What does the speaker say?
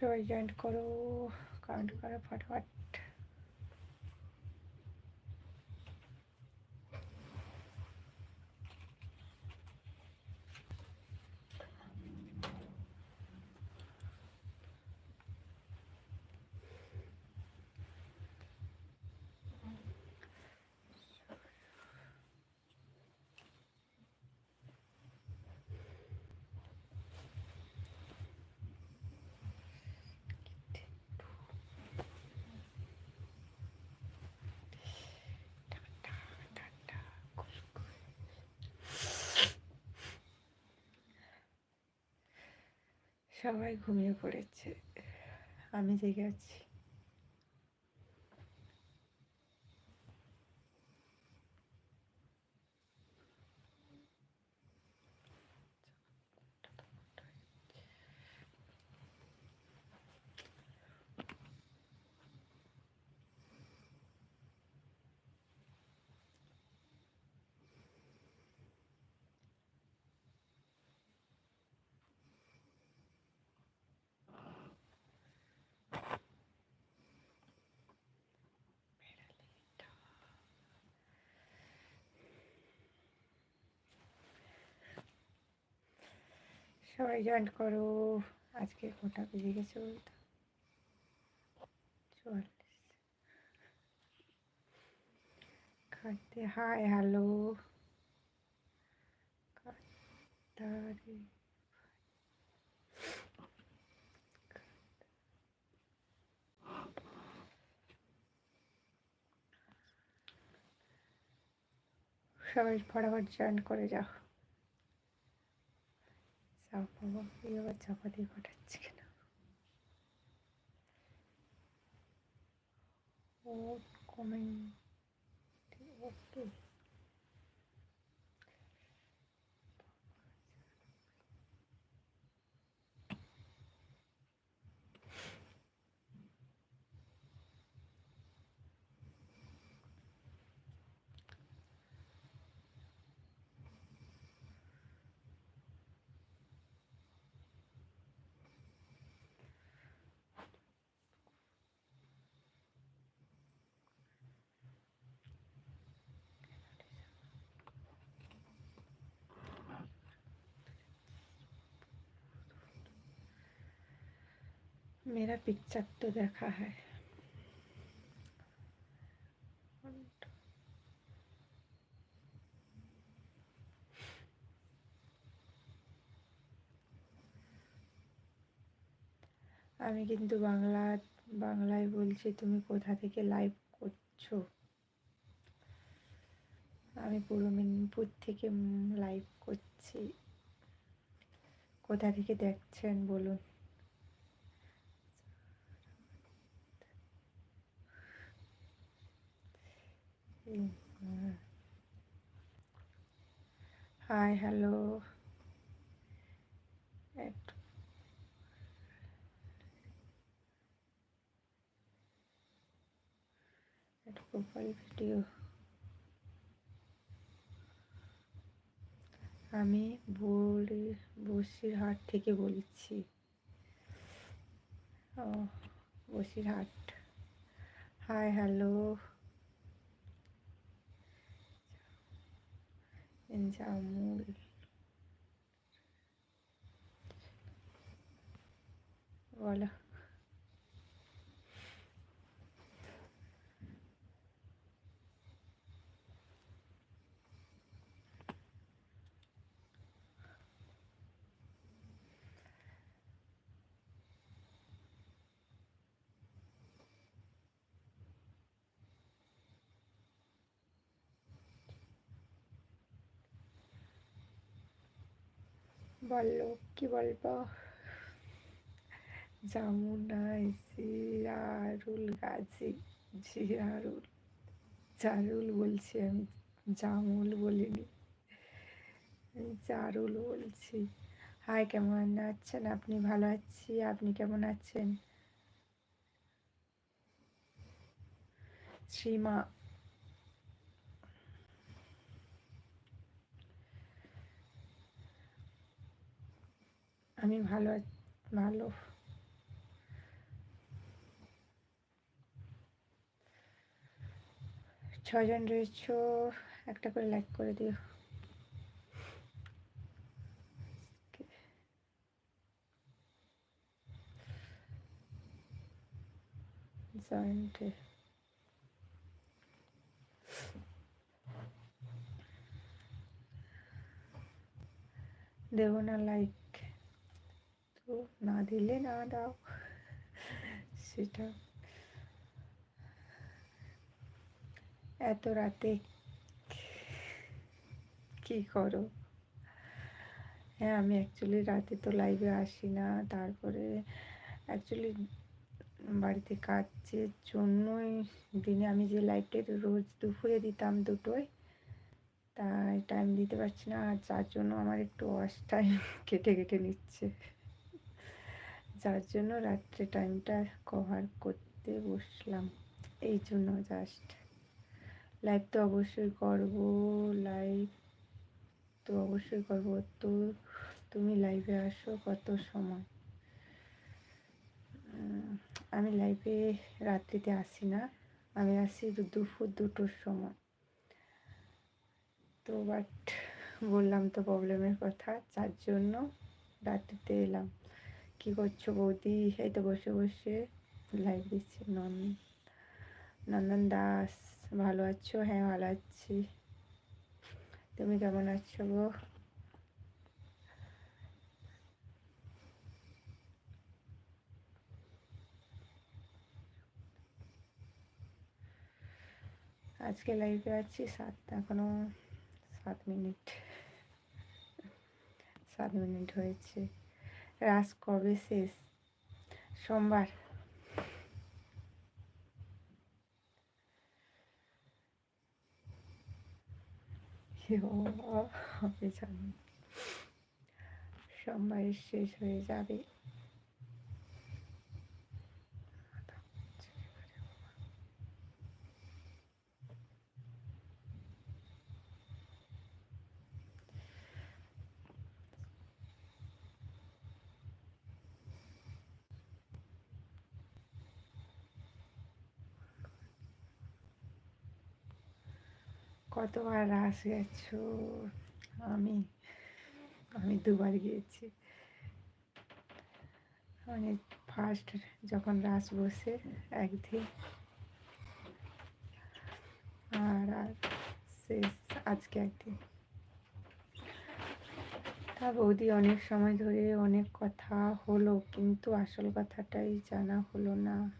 সবাই জয়েন্ট করো কারেন্ট করো ফটাফট। সবাই ঘুমিয়ে পড়েছে। আমি জেগে আছি। সবাই জয়েন করো। আজকে কটা বেজে গেছে বলতো? চুয়াল্লিশ। Hi hello. সবাই ফটাফট জয়েন করে যাও। বাবা এই আবার দিয়ে পাঠাচ্ছে কেন? কমেন্ট ওকে मेरा पिक्चर तो देखा है আমি কিন্তু বাংলা বাংলায় বলছি তুমি কোথা থেকে লাইভ করছো আমি পূর্ব মেদিনীপুর থেকে লাইভ করছি কোথা থেকে দেখছেন বলুন হাই হ্যালো প্রোফাইল ভিডিও আমি বলি বসিরহাট থেকে বলছি। ও বসিরহাট। হাই হ্যালো জামুল বলো বলো, কি বলব? যমুনা জিয়ারুল গাজী জিয়ারুল জারুল বলছি আমি জামুল বলিনি জারুল বলছি। হাই, কেমন আছেন? আপনি ভালো আছি? আপনি কেমন আছেন? শ্রীমা আমি ভালো ভালো। ছজন রয়েছ একটা করে লাইক করে দিও। জয়েন্টে দেবো না লাইক তো না দিলে না দাও। সেটা। এত রাতে কি করো? হ্যাঁ আমি অ্যাকচুয়ালি রাতে তো লাইভে আসি না। তারপরে অ্যাকচুয়ালি বাড়িতে কাজের জন্যই দিনে আমি যে লাইভটা রোজ দুপুরে দিতাম দুটোয়, তাই টাইম দিতে পারছি না। আর যার জন্য আমার একটু ওয়াশ টাইম কেটে কেটে নিচ্ছে। যার জন্য রাত্রে টাইমটা কভার করতে বসলাম। এই জন্য জাস্ট লাইভ তো অবশ্যই করব লাইভ তো অবশ্যই করব তো তুমি লাইভে আসো কত সময়? আমি লাইভে রাত্রিতে আসি না, আমি আসি দুপুর দুটোর সময়। তো বাট বললাম তো প্রবলেমের কথা, যার জন্য রাত্রিতে এলাম। কি করছ বৌদি? এই তো বসে বসে লাইভ দিচ্ছি নন, নন্দন দাস, ভালো আছো? হ্যাঁ ভালো আছি। তুমি কেমন আছো গো? আজকে লাইভে আছি সাত, এখনও সাত মিনিট। সাত মিনিট হয়েছে। রাস কবে শেষ। সোমবার। সোমবারের শেষ হয়ে যাবে। কতবার রাস গেছো আমি আমি দুবার গিয়েছি। মানে ফার্স্ট যখন রাস বসে একদিন। আর আর শেষ আজকে একদিন। তা বৌদি অনেক সময় ধরে অনেক কথা হলো, কিন্তু আসল কথাটাই জানা হলো না।